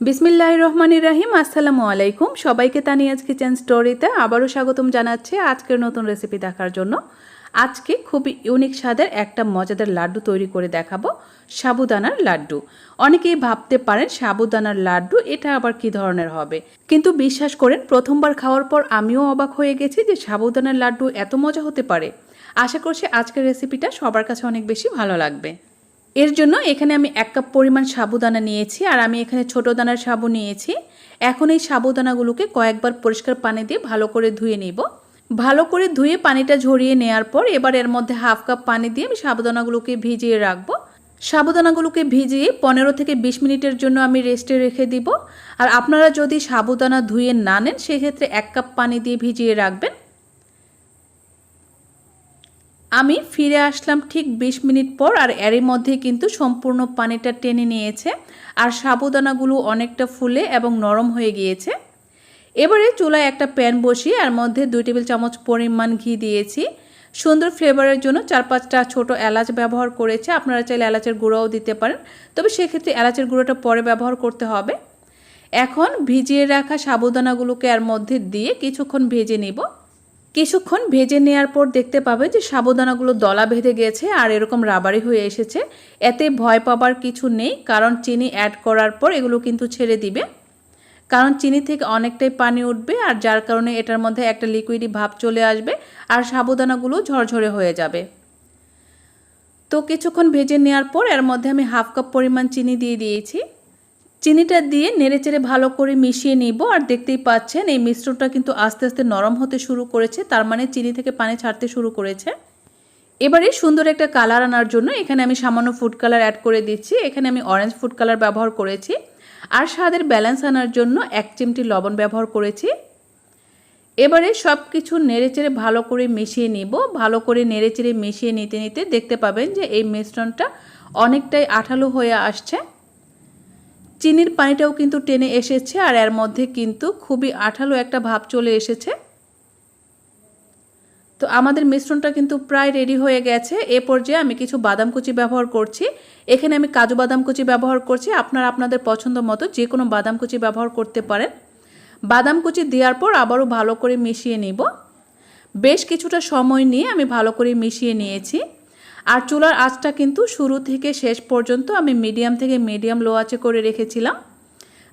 বিসমিল্লাহ রহমানির রাহিম আসসালামু আলাইকুম সবাইকে তানিয়াজ কিচেন স্টোরিতে আবারও স্বাগতম জানাচ্ছি আজকের নতুন রেসিপি দেখার জন্য। আজকে খুবই ইউনিক স্বাদের একটা মজাদার লাড্ডু তৈরি করে দেখাবো, সাবুদানার লাড্ডু। অনেকেই ভাবতে পারেন সাবুদানার লাড্ডু এটা আবার কি ধরনের হবে। কিন্তু বিশ্বাস করেন, প্রথমবার খাওয়ার পর আমিও অবাক হয়ে গেছি যে সাবুদানার লাড্ডু এত মজা হতে পারে। আশা করছি আজকের রেসিপিটা সবার কাছে অনেক বেশি ভালো লাগবে। এর জন্য এখানে আমি এক কাপ পরিমাণ সাবুদানা নিয়েছি আর আমি এখানে ছোট দানার সাবু নিয়েছি। এখন এই সাবুদানাগুলোকে কয়েকবার পরিষ্কার পানি দিয়ে ভালো করে ধুয়ে নিব। ভালো করে ধুয়ে পানিটা ঝরিয়ে নেওয়ার পর এবার এর মধ্যে হাফ কাপ পানি দিয়ে আমি সাবুদানাগুলোকে ভিজিয়ে রাখব। সাবুদানাগুলোকে ভিজিয়ে পনেরো থেকে বিশ মিনিটের জন্য আমি রেস্টে রেখে দিব। আর আপনারা যদি সাবুদানা ধুয়ে না নেন, সেক্ষেত্রে এক কাপ পানি দিয়ে ভিজিয়ে রাখবেন। আমি ফিরে আসলাম ঠিক ২০ মিনিট পর আর এরই মধ্যে কিন্তু সম্পূর্ণ পানিটা টেনে নিয়েছে আর সাবুদানাগুলো অনেকটা ফুলে এবং নরম হয়ে গিয়েছে। এবারে চুলায় একটা প্যান বসিয়ে এর মধ্যে দুই টেবিল চামচ পরিমাণ ঘি দিয়েছি। সুন্দর ফ্লেভারের জন্য চার পাঁচটা ছোট এলাচ ব্যবহার করেছে। আপনারা চাইলে এলাচের গুঁড়োও দিতে পারেন। তবে সেক্ষেত্রে এলাচের গুঁড়োটা পরে ব্যবহার করতে হবে। এখন ভিজিয়ে রাখা সাবুদানাগুলোকে এর মধ্যে দিয়ে কিছুক্ষণ ভেজে নিব। কিছুক্ষণ ভেজে নেওয়ার পর দেখতে পাবে যে সাবুদানাগুলো দলা বেঁধে গেছে আর এরকম রাবারি হয়ে এসেছে। এতে ভয় পাবার কিছু নেই, কারণ চিনি অ্যাড করার পর এগুলো কিন্তু ছেড়ে দিবে। কারণ চিনি থেকে অনেকটাই পানি উঠবে আর যার কারণে এটার মধ্যে একটা লিকুইডি ভাব চলে আসবে আর সাবুদানাগুলো ঝরঝরে হয়ে যাবে। তো কিছুক্ষণ ভেজে নেওয়ার পর এর মধ্যে আমি হাফ কাপ পরিমাণ চিনি দিয়ে দিয়েছি। চিনিটা দিয়ে নেড়েচেড়ে ভালো করে মিশিয়ে নিব। আর দেখতেই পাচ্ছেন, এই মিশ্রণটা কিন্তু আস্তে আস্তে নরম হতে শুরু করেছে, তার মানে চিনি থেকে পানি ছাড়তে শুরু করেছে। এবারে সুন্দর একটা কালার আনার জন্য এখানে আমি সামান্য ফুড কালার অ্যাড করে দিচ্ছি। এখানে আমি অরেঞ্জ ফুড কালার ব্যবহার করেছি। আর স্বাদের ব্যালেন্স আনার জন্য এক চিমটি লবণ ব্যবহার করেছি। এবারে সব কিছু নেড়েচেড়ে ভালো করে মিশিয়ে নিব। ভালো করে নেড়েচেড়ে মিশিয়ে নিতে নিতে দেখতে পাবেন যে এই মিশ্রণটা অনেকটাই আঠালো হয়ে আসছে। চিনির পানিটাও কিন্তু টেনে এসেছে আর এর মধ্যে কিন্তু খুবই আঠালো একটা ভাব চলে এসেছে। তো আমাদের মিশ্রণটা কিন্তু প্রায় রেডি হয়ে গেছে। এ পর্যায়ে আমি কিছু বাদাম কুচি ব্যবহার করছি। এখানে আমি কাজু বাদাম কুচি ব্যবহার করছি। আপনারা আপনাদের পছন্দ মতো যে কোনো বাদাম কুচি ব্যবহার করতে পারেন। বাদাম কুচি দেওয়ার পর আবারও ভালো করে মিশিয়ে নিব। বেশ কিছুটা সময় নিয়ে আমি ভালো করে মিশিয়ে নিয়েছি। আর চুলার আঁচটা কিন্তু শুরু থেকে শেষ পর্যন্ত আমি মিডিয়াম থেকে মিডিয়াম লো আঁচে করে রেখেছিলাম।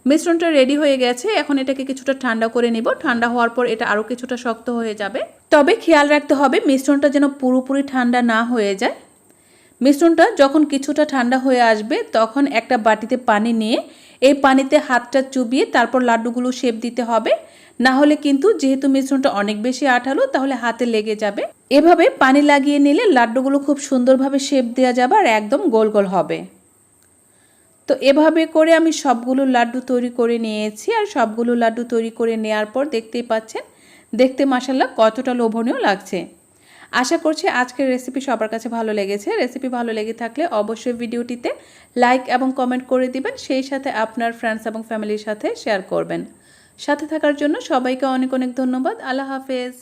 মিশ্রণটা রেডি হয়ে গেছে, এখন এটাকে কিছুটা ঠান্ডা করে নিব। ঠান্ডা হওয়ার পর এটা আরও কিছুটা শক্ত হয়ে যাবে। তবে খেয়াল রাখতে হবে, মিশ্রণটা যেন পুরোপুরি ঠান্ডা না হয়ে যায়। মিশ্রণটা যখন কিছুটা ঠান্ডা হয়ে আসবে, তখন একটা বাটিতে পানি নিয়ে এই পানিতে হাতটা চুবিয়ে তারপর লাড্ডুগুলো শেপ দিতে হবে। না হলে কিন্তু যেহেতু মিশ্রণটা অনেক বেশি আঠালো, তাহলে হাতে লেগে যাবে। এভাবে পানি লাগিয়ে নিলে লাড্ডুগুলো খুব সুন্দরভাবে শেপ দেওয়া যাবে আর একদম গোল গোল হবে। তো এভাবে করে আমি সবগুলো লাড্ডু তৈরি করে নিয়েছি আর সবগুলো লাড্ডু তৈরি করে নেওয়ার পর দেখতেই পাচ্ছেন, দেখতে মাসাল্লাহ কতটা লোভনীয় লাগছে। আশা করছি আজকের রেসিপি সবার কাছে ভালো লেগেছে। রেসিপি ভালো লেগে থাকলে অবশ্যই ভিডিওটিতে লাইক এবং কমেন্ট করে দিবেন, সেই সাথে আপনার ফ্রেন্ডস এবং ফ্যামিলির সাথে শেয়ার করবেন। সাথে থাকার জন্য সবাইকে অনেক অনেক ধন্যবাদ। আল্লাহ হাফেজ।